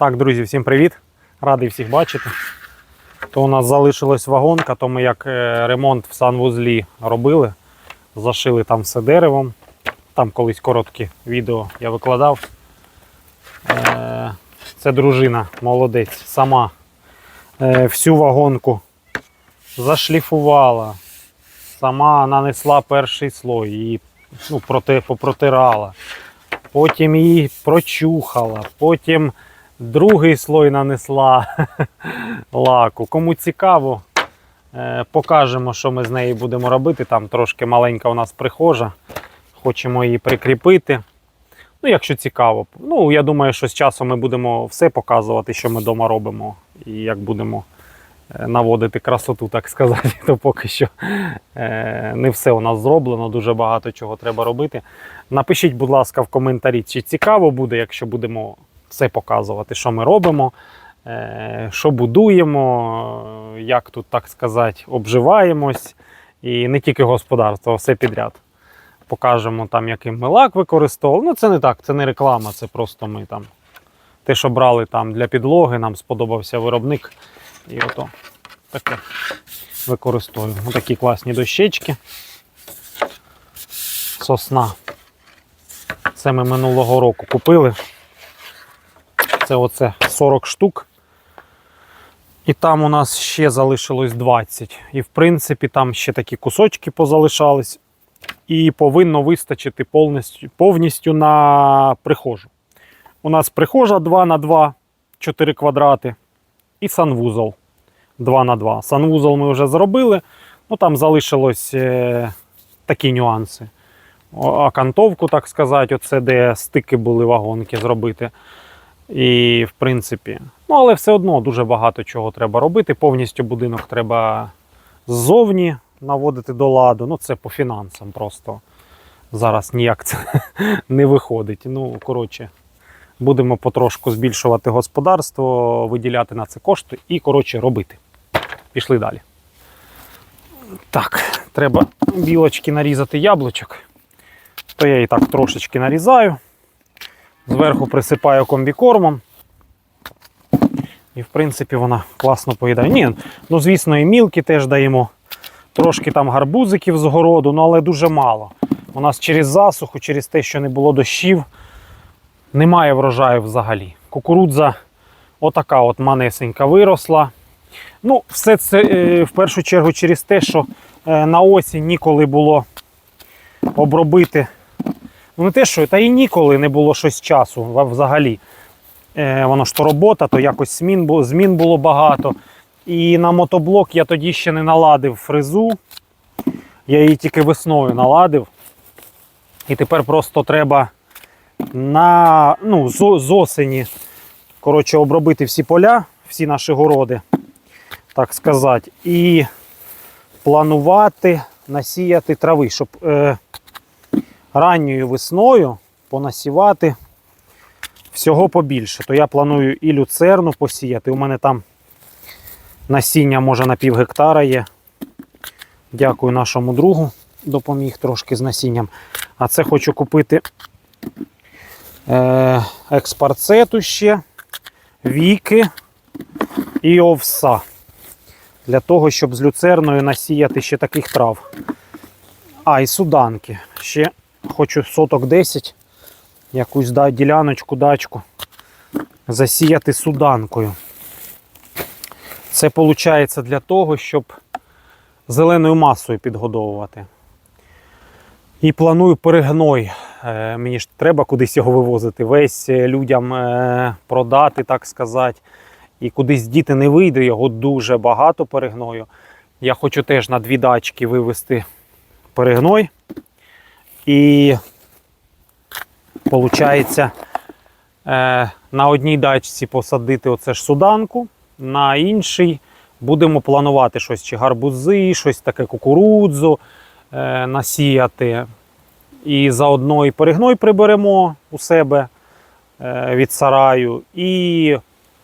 Так, друзі, всім привіт! Радий всіх бачити. То у нас залишилась вагонка, то ми як е, ремонт в санвузлі робили, зашили там все деревом. Там колись коротке відео я викладав. Е, Це дружина, молодець, сама е, всю вагонку зашліфувала, сама нанесла перший слой, її ну, проти, попротирала. Потім її прочухала, потім другий слой нанесла лаку. Кому цікаво, е, покажемо, що ми з нею будемо робити. Там трошки маленька у нас прихожа. Хочемо її прикріпити. Ну, якщо цікаво. Ну, я думаю, що з часом ми будемо все показувати, що ми вдома робимо, і як будемо е, наводити красоту, так сказати, то поки що е, не все у нас зроблено, дуже багато чого треба робити. Напишіть, будь ласка, в коментарі, чи цікаво буде, якщо будемо все показувати, що ми робимо, е, що будуємо, як тут, так сказати, обживаємось. І не тільки господарство, а все підряд. Покажемо там, яким ми лак використовували. Ну, це не так, це не реклама, це просто ми там. Те, що брали там для підлоги, нам сподобався виробник. І ото таке використовуємо. Такі класні дощечки. Сосна. Це ми минулого року купили. Це оце 40 штук. І там у нас ще залишилось 20. І в принципі там ще такі кусочки позалишались. І повинно вистачити повністю, повністю на прихожу. У нас прихожа 2 на 2, 4 квадрати. І санвузол 2 на 2. Санвузол ми вже зробили. Ну там залишилось е, такі нюанси. Окантовку, так сказати, оце де стики були вагонки зробити. І, в принципі, ну, але все одно дуже багато чого треба робити. Повністю будинок треба ззовні наводити до ладу. Ну, це по фінансам просто. Зараз ніяк це не виходить. Ну, коротше, будемо потрошку збільшувати господарство, виділяти на це кошти і, коротше, робити. Пішли далі. Так, треба білочки нарізати яблучок. То я і так трошечки нарізаю. Зверху присипаю комбікормом. І, в принципі, вона класно поїдає. Ні, ну, звісно, і мілки теж даємо. Трошки там гарбузиків з городу, ну, але дуже мало. У нас через засуху, через те, що не було дощів, немає врожаю взагалі. Кукурудза отака от манесенька виросла. Ну, все це е, в першу чергу через те, що е, на осінь ніколи було обробити. Ну, не те, що, та і ніколи не було щось часу взагалі. Е, воно ж то робота, то якось змін було, змін було багато. І на мотоблок я тоді ще не наладив фрезу. Я її тільки весною наладив. І тепер просто треба на, ну, з осені коротше, обробити всі поля, всі наші городи, так сказати, і планувати насіяти трави, щоб е, ранньою весною понасівати всього побільше. То я планую і люцерну посіяти. У мене там насіння може на пів гектара є. Дякую нашому другу, допоміг трошки з насінням. А це хочу купити е, експарцету ще, віки і овса. Для того, щоб з люцерною насіяти ще таких трав. А, і суданки. Ще хочу соток 10, якусь да, діляночку, дачку засіяти суданкою. Це виходить для того, щоб зеленою масою підгодовувати. І планую перегной. Е, Мені ж треба кудись його вивозити, весь е, людям е, продати, так сказати. І кудись діти не вийде, його дуже багато перегною. Я хочу теж на дві дачки вивезти перегной. І виходить, е, на одній дачці посадити оце ж суданку, на іншій будемо планувати щось чи гарбузи, щось таке кукурудзу е, насіяти. І заодно і перегной приберемо у себе е, від сараю, і,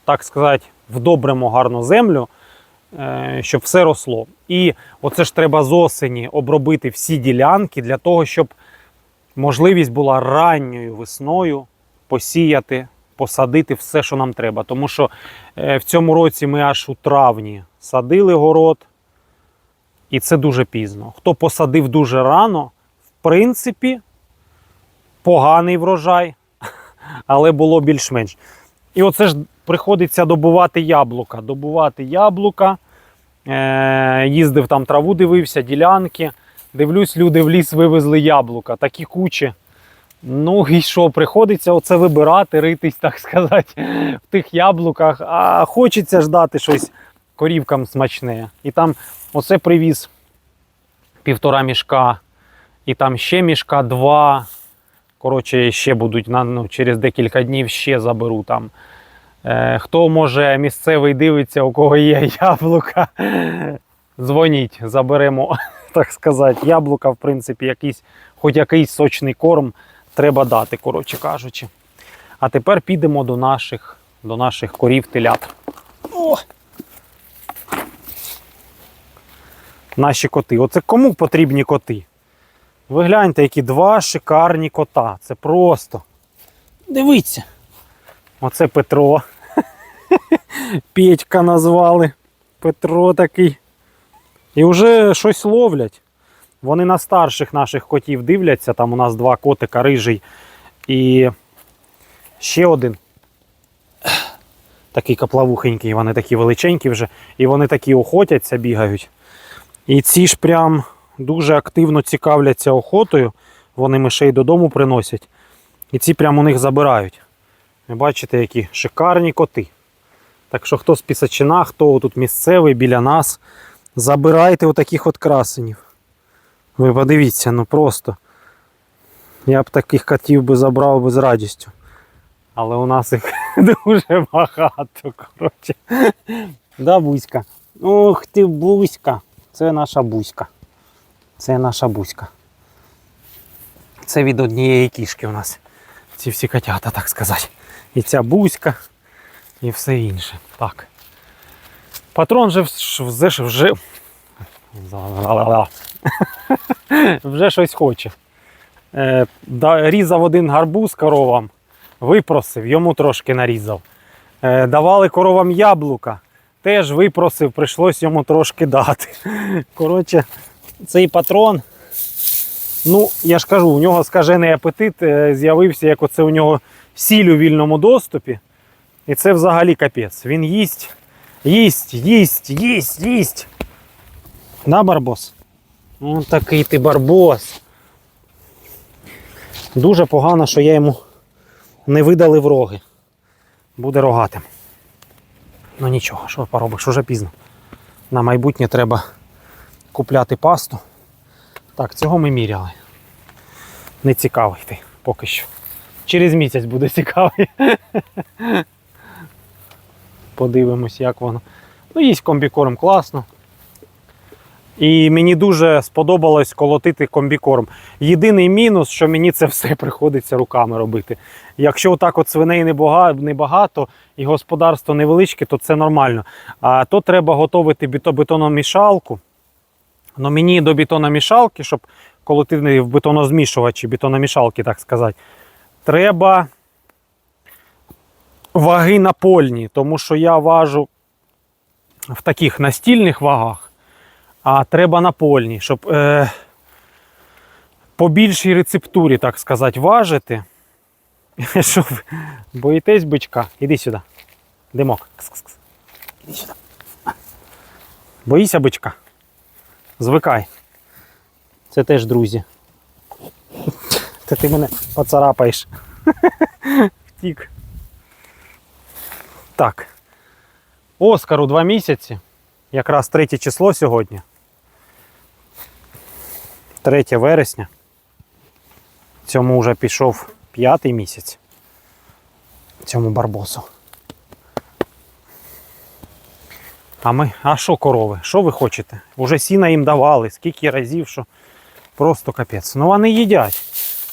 так сказати, вдобримо гарну землю, щоб все росло. І оце ж треба з осені обробити всі ділянки для того, щоб можливість була ранньою весною посіяти посадити все, що нам треба. Тому що е, в цьому році ми аж у травні садили город, і це дуже пізно. Хто посадив дуже рано, в принципі, поганий врожай, але було більш-менш. І оце ж приходиться добувати яблука. Добувати яблука. Е, їздив там траву, дивився, ділянки. Дивлюсь, люди в ліс вивезли яблука, такі кучі. Ну і що, приходиться оце вибирати, ритись, так сказати, в тих яблуках. А хочеться ж дати щось корівкам смачне. І там оце привіз півтора мішка, і там ще мішка два. Коротше, ще будуть на, ну, через декілька днів ще заберу там. Е, хто може місцевий дивиться, у кого є яблука, дзвоніть, заберемо, так сказати. Яблука, в принципі, якийсь, хоч якийсь сочний корм треба дати, коротше кажучи. А тепер підемо до наших, до наших корів телят. О! Наші коти. Оце кому потрібні коти? Ви гляньте, які два шикарні кота. Це просто. Дивіться. Оце Петро. Петька назвали. Петро такий. І вже щось ловлять. Вони на старших наших котів дивляться. Там у нас два котика, рижий і ще один. Такий каплавухенький, вони такі величенькі вже. І вони такі охотяться, бігають. І ці ж прям дуже активно цікавляться охотою. Вони мишей додому приносять. І ці прям у них забирають. Ви бачите, які шикарні коти. Так що хто з Пісачина, хто тут місцевий біля нас, забирайте отаких от красенів. Ви подивіться, ну просто. Я б таких котів би забрав би з радістю. Але у нас їх дуже багато, коротше. Да, Буська? Ух ти, Буська. Це наша Буська. Це наша Буська. Це від однієї кішки у нас. Ці всі котята, так сказати. І ця Буська, і все інше. Так. Патрон же вже, вже, вже щось хоче. Е, різав один гарбуз коровам, випросив, йому трошки нарізав. Е, давали коровам яблука, теж випросив, прийшлось йому трошки дати. Коротше, цей патрон, ну, я ж кажу, у нього скажений апетит е, з'явився, як оце у нього сіль у вільному доступі. І це взагалі капець. Він їсть, їсть, їсть, їсть, їсть. Да, барбос? Ну, такий ти барбос. Дуже погано, що я йому не видалив роги. Буде рогатим. Ну нічого, що поробиш, уже пізно. На майбутнє треба купляти пасту. Так, цього ми міряли. Не цікавий ти поки що. Через місяць буде цікавий. Подивимось, як воно. Ну, їсть комбікорм класно. І мені дуже сподобалось колотити комбікорм. Єдиний мінус, що мені це все приходиться руками робити. Якщо отак от свиней небагато і господарство невеличке, то це нормально. А то треба готувати бетономішалку. Ну мені до бетономішалки, щоб колотити в бетонозмішувачі, бетономішалки, так сказати, треба ваги напольні, тому що я важу в таких настільних вагах а треба напольні, щоб е, по більшій рецептурі, так сказати, важити. Щоб боїтесь бичка. Іди сюди. Димок. Кс-кс-кс. Іди сюди. Боїся бичка. Звикай. Це теж друзі. Та ти мене поцарапаєш. Втік. Так. Оскару два місяці. Якраз третє число сьогодні. 3 вересня. Цьому вже пішов п'ятий місяць. Цьому барбосу. А ми, а що корови? Що ви хочете? Уже сіна їм давали, скільки разів, що просто капець. Ну вони їдять.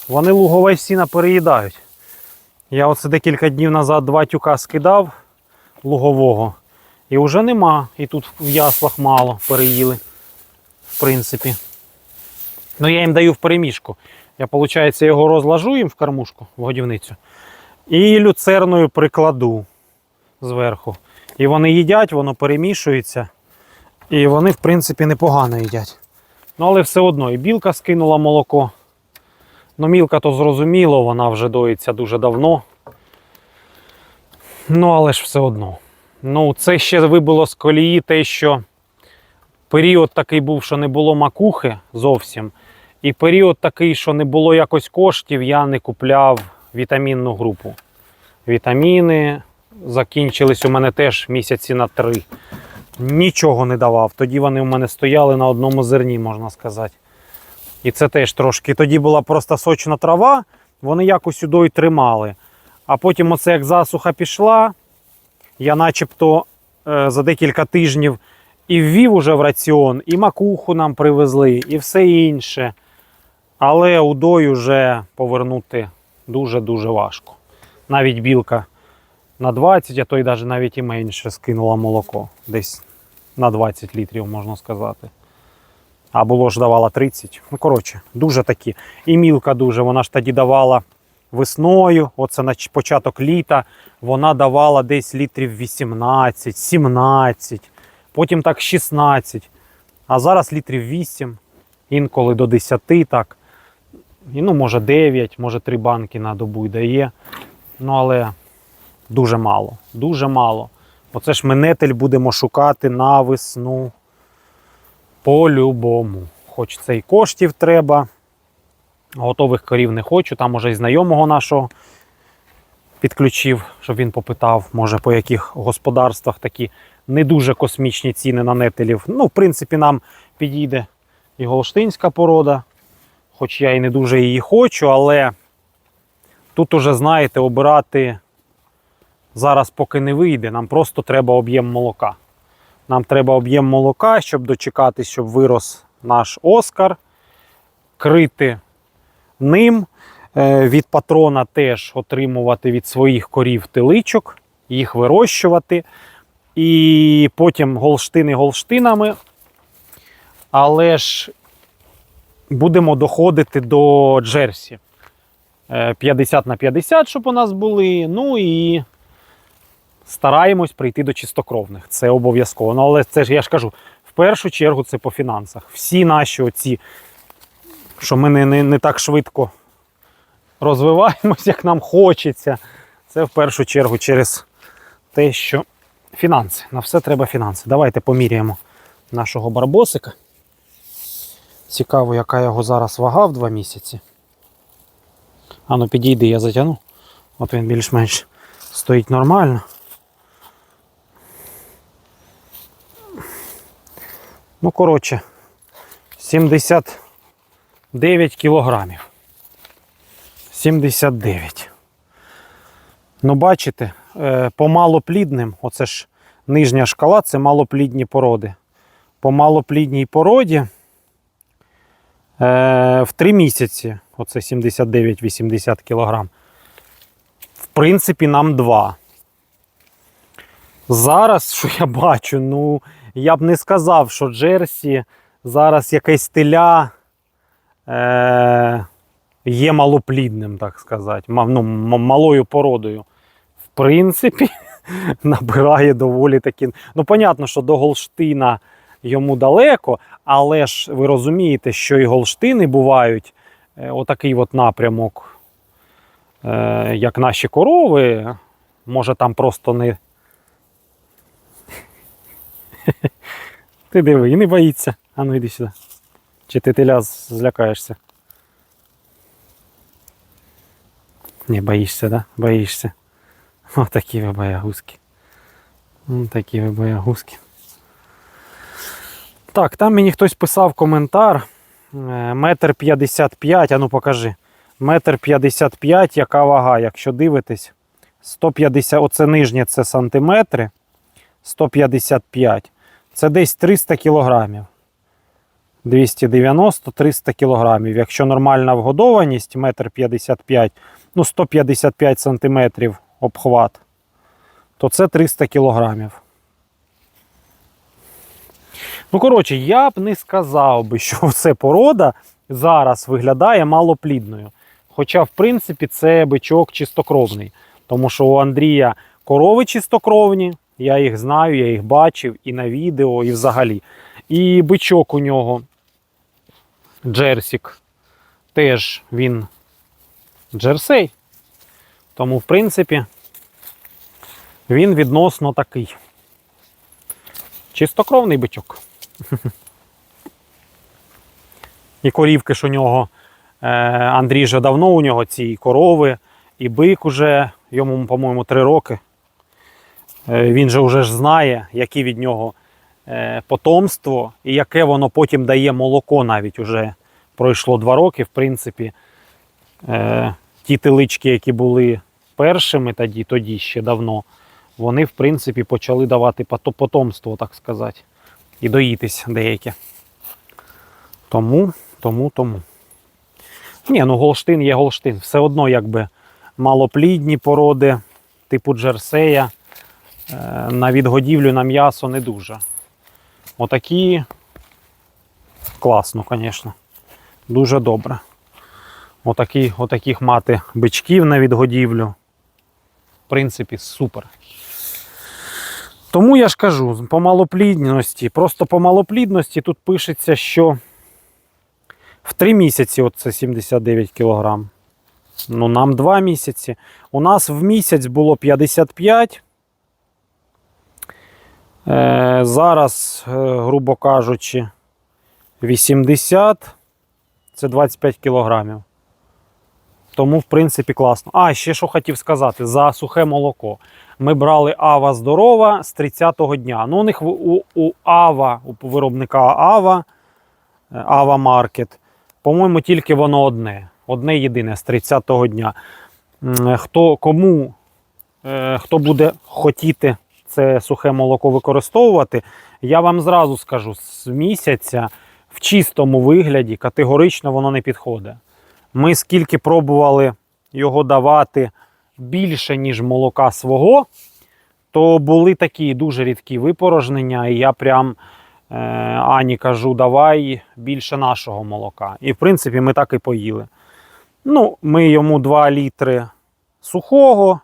Вони лугове сіна переїдають. Я оце декілька днів назад два тюка скидав лугового. І вже нема. І тут в яслах мало переїли. В принципі. Ну я їм даю в переміжку. Я, виходить, його розложу їм в кормушку, в годівницю. І люцерною прикладу зверху. І вони їдять, воно перемішується. І вони, в принципі, непогано їдять. Ну, але все одно, і білка скинула молоко. Ну, мілка то зрозуміло, вона вже доїться дуже давно. Ну, але ж все одно. Ну, це ще вибило з колії те, що період такий був, що не було макухи зовсім. І період такий, що не було якось коштів, я не купляв вітамінну групу. Вітаміни закінчились у мене теж місяці на три. Нічого не давав. Тоді вони у мене стояли на одному зерні, можна сказати. І це теж трошки. Тоді була просто сочна трава, вони якось сюди тримали. А потім, оце як засуха пішла, я начебто е, за декілька тижнів і ввів уже в раціон, і макуху нам привезли, і все інше. Але удой вже повернути дуже-дуже важко. Навіть білка на 20, а то й навіть і менше скинула молоко. Десь на 20 літрів, можна сказати. А було ж давала 30. Ну, коротше, дуже такі. І мілка дуже. Вона ж тоді давала весною, оце на початок літа, вона давала десь літрів 18, 17, потім так 16. А зараз літрів 8, інколи до 10 так. І, ну, може 9, може 3 банки на добу й дає. Ну, але дуже мало. Дуже мало. Оце ж ми нетель будемо шукати на весну. По-любому. Хоч це і коштів треба. Готових корів не хочу. Там може і знайомого нашого підключив, щоб він попитав, може, по яких господарствах такі не дуже космічні ціни на нетелів. Ну, в принципі, нам підійде і голштинська порода, хоч я і не дуже її хочу, але тут уже, знаєте, обирати зараз поки не вийде. Нам просто треба об'єм молока. Нам треба об'єм молока, щоб дочекатись, щоб вирос наш Оскар, крити ним. Е, Від патрона теж отримувати від своїх корів теличок, їх вирощувати. І потім голштини голштинами. Але ж будемо доходити до Джерсі. Е, 50 на 50, щоб у нас були. Ну і стараємось прийти до чистокровних. Це обов'язково. Ну, але це ж я ж кажу, в першу чергу це по фінансах. Всі наші оці, що ми не, не, не так швидко розвиваємось, як нам хочеться. Це в першу чергу через те, що фінанси. На все треба фінанси. Давайте поміряємо нашого барбосика. Цікаво, яка його зараз вага в два місяці. Ану, підійди, я затягну. От він більш-менш стоїть нормально. Ну, коротше, 79 кілограмів. 79. Ну, бачите, е, по малоплідним, оце ж нижня шкала, це малоплідні породи. По малоплідній породі е, в 3 місяці, оце 79-80 кілограм. В принципі, нам 2. Зараз, що я бачу, ну, я б не сказав, що Джерсі зараз якесь теля е, є малоплідним, так сказати, ну, малою породою. В принципі, набирає доволі таки. Ну, понятно, що до Голштина йому далеко, але ж ви розумієте, що і Голштини бувають е, отакий от напрямок, е, як наші корови. Може, там просто не. Ти диви, і не боїться. А ну йди сюди. Чи ти теля злякаєшся? Не боїшся, да? Боїшся. О, такі ви боягузки. Такі ви боягузки. Так, там мені хтось писав коментар. Е, Метр п'ятдесят п'ять, а ну покажи. Метр п'ятдесят п'ять, яка вага, якщо дивитесь. 150, оце нижнє це сантиметри. 155. Це десь 300 кілограмів. 290-300 кілограмів. Якщо нормальна вгодованість, 1,55 м, ну 155 сантиметрів обхват, то це 300 кілограмів. Ну, коротше, я б не сказав би, що це порода зараз виглядає малоплідною. Хоча, в принципі, це бичок чистокровний. Тому що у Андрія корови чистокровні, я їх знаю, я їх бачив і на відео, і взагалі. І бичок у нього Джерсік. Теж він джерсей. Тому, в принципі, він відносно такий. Чистокровний бичок. І корівки ж у нього. е, Андрій же давно у нього ці корови, і бик уже, йому, по-моєму, три роки. Е, Він же вже ж знає, яке від нього е, потомство і яке воно потім дає молоко навіть уже пройшло два роки, в принципі. Е, Ті телички, які були першими тоді, тоді ще давно, вони, в принципі, почали давати потомство, так сказати, і доїтись деякі. Тому, тому, тому. Ні, ну Голштин є Голштин. Все одно, якби малоплідні породи, типу Джерсея, на відгодівлю на м'ясо не дуже. Отакі класно, звісно. Дуже добре. Отакі, отаких мати бичків на відгодівлю. В принципі, супер. Тому я ж кажу, по малоплідності, просто по малоплідності тут пишеться, що в 3 місяці оце 79 кг. Ну, нам 2 місяці. У нас в місяць було 55. Е, зараз, е, грубо кажучи, 80. Це 25 кілограмів. Тому, в принципі, класно. А, ще що хотів сказати за сухе молоко. Ми брали Ава здорова з 30-го дня. Ну, у них у, у Ава, у виробника Ава, е, Ава Маркет, по-моєму, тільки воно одне. Одне єдине з 30-го дня. Хто кому, хто буде хотіти це сухе молоко використовувати, я вам зразу скажу, з місяця в чистому вигляді категорично воно не підходить. Ми скільки пробували його давати більше, ніж молока свого, то були такі дуже рідкі випорожнення, і я прям е, Ані кажу, давай більше нашого молока. І в принципі ми так і поїли. Ну, ми йому 2 літри сухого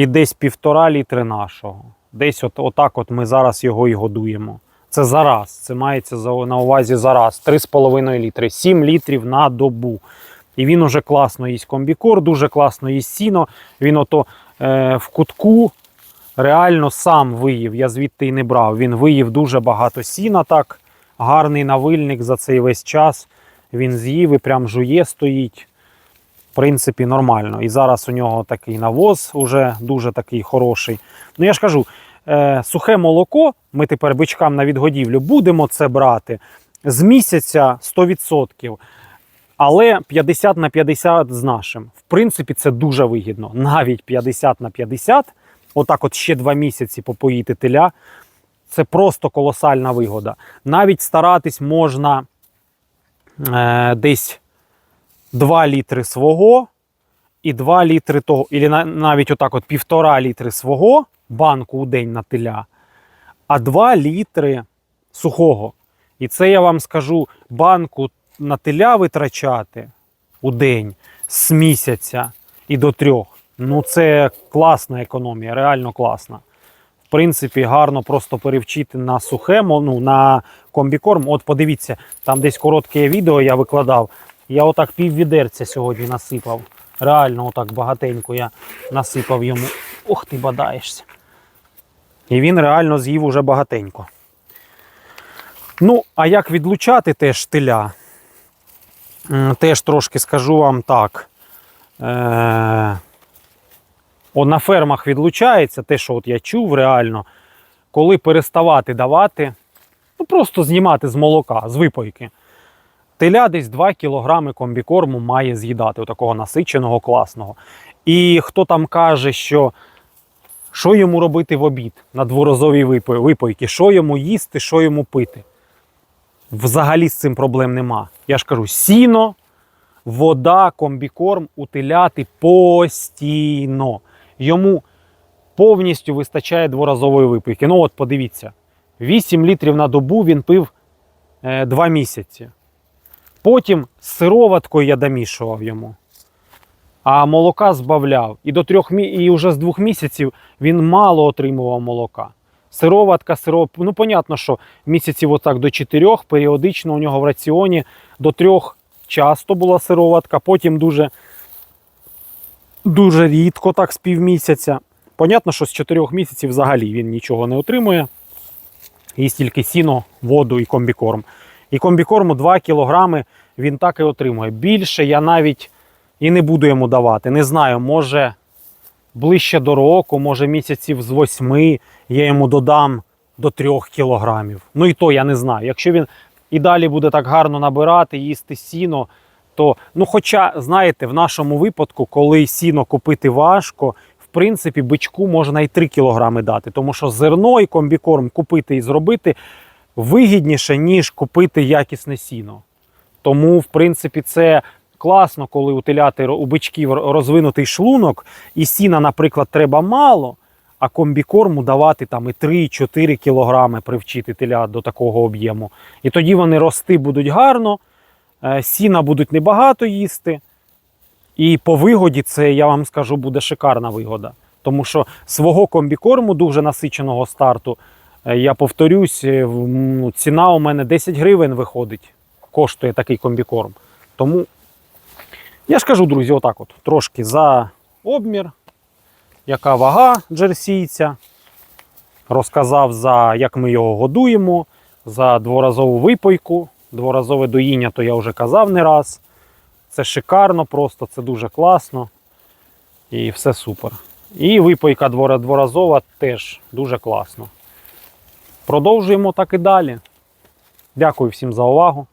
і десь півтора літри нашого. Десь от, отак от ми зараз його і годуємо. Це зараз, це мається на увазі зараз. 3,5 літри, 7 літрів на добу. І він уже класно їсть комбікор, дуже класно їсть сіно. Він ото е, в кутку реально сам виїв. Я звідти і не брав. Він виїв дуже багато сіна так. Гарний навильник за цей весь час. Він з'їв і прям жує стоїть. Принципі, нормально. І зараз у нього такий навоз уже дуже такий хороший. Ну я ж кажу, е, сухе молоко, ми тепер бичкам на відгодівлю будемо це брати з місяця 100%. Але 50 на 50 з нашим. В принципі, це дуже вигідно. Навіть 50 на 50, отак от ще два місяці попоїти теля. Це просто колосальна вигода. Навіть старатись можна е, десь 2 літри свого і 2 літри того, і навіть отак от півтора літри свого банку у день на теля, а 2 літри сухого. І це я вам скажу, банку на теля витрачати у день з місяця і до трьох. Ну, це класна економія, реально класна. В принципі, гарно просто перевчити на сухе, ну, на комбікорм. От подивіться, там десь коротке відео я викладав. Я отак пів відерця сьогодні насипав. Реально, отак багатенько я насипав йому. Ох, ти бадаєшся. І він реально з'їв уже багатенько. Ну, а як відлучати теж теля? Теж трошки скажу вам так. Е- о, на фермах відлучається те, що от я чув реально, коли переставати давати, ну просто знімати з молока, з випойки. Теля десь 2 кг комбікорму має з'їдати, такого насиченого, класного. І хто там каже, що що йому робити в обід на дворазовій випойки, що йому їсти, що йому пити. Взагалі з цим проблем нема. Я ж кажу, сіно, вода, комбікорм утиляти постійно. Йому повністю вистачає дворазової випийки. Ну от подивіться, 8 літрів на добу він пив е, 2 місяці. Потім з сироваткою я домішував йому. а молока збавляв. І до трьох і вже з двох місяців він мало отримував молока. Сироватка, сироп, ну, понятно, що місяців отак до чотирьох, періодично у нього в раціоні до трьох часто була сироватка, потім дуже, дуже рідко, так з півмісяця. Понятно, що з чотирьох місяців взагалі він нічого не отримує. Їсть тільки сіно, воду і комбікорм. І комбікорму 2 кілограми він так і отримує. Більше я навіть і не буду йому давати. Не знаю, може ближче до року, може місяців з восьми я йому додам до 3 кілограмів. Ну і то я не знаю. Якщо він і далі буде так гарно набирати, їсти сіно, то, ну, хоча, знаєте, в нашому випадку, коли сіно купити важко, в принципі, бичку можна і 3 кілограми дати, тому що зерно і комбікорм купити і зробити вигідніше, ніж купити якісне сіно. Тому, в принципі, це класно, коли у теляти у бичків розвинутий шлунок, і сіна, наприклад, треба мало, а комбікорму давати там і 3-4 кілограми привчити телят до такого об'єму. І тоді вони рости будуть гарно, е, сіна будуть небагато їсти. І по вигоді це, я вам скажу, буде шикарна вигода. Тому що свого комбікорму дуже насиченого старту, я повторюсь, е, м, ціна у мене 10 гривень виходить, коштує такий комбікорм. Тому я ж кажу, друзі, отак от трошки за обмір, яка вага джерсійця. Розказав, за як ми його годуємо, за дворазову випойку. Дворазове доїння, то я вже казав не раз. Це шикарно просто, це дуже класно. І все супер. І випойка двора- дворазова теж дуже класно. Продовжуємо так і далі. Дякую всім за увагу.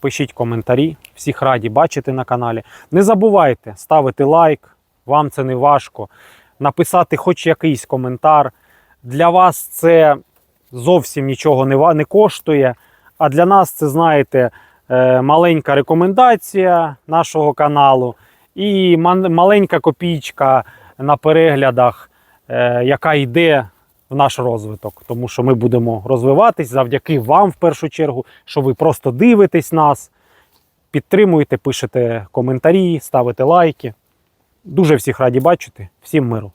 Пишіть коментарі, всіх раді бачити на каналі. Не забувайте ставити лайк, вам це не важко. Написати хоч якийсь коментар. Для вас це зовсім нічого не, не коштує. А для нас це, знаєте, е, маленька рекомендація нашого каналу і маленька копійка на переглядах, е, яка йде в наш розвиток. Тому що ми будемо розвиватись завдяки вам в першу чергу, що ви просто дивитесь нас, підтримуєте, пишете коментарі, ставите лайки. Дуже всіх раді бачити. Всім миру!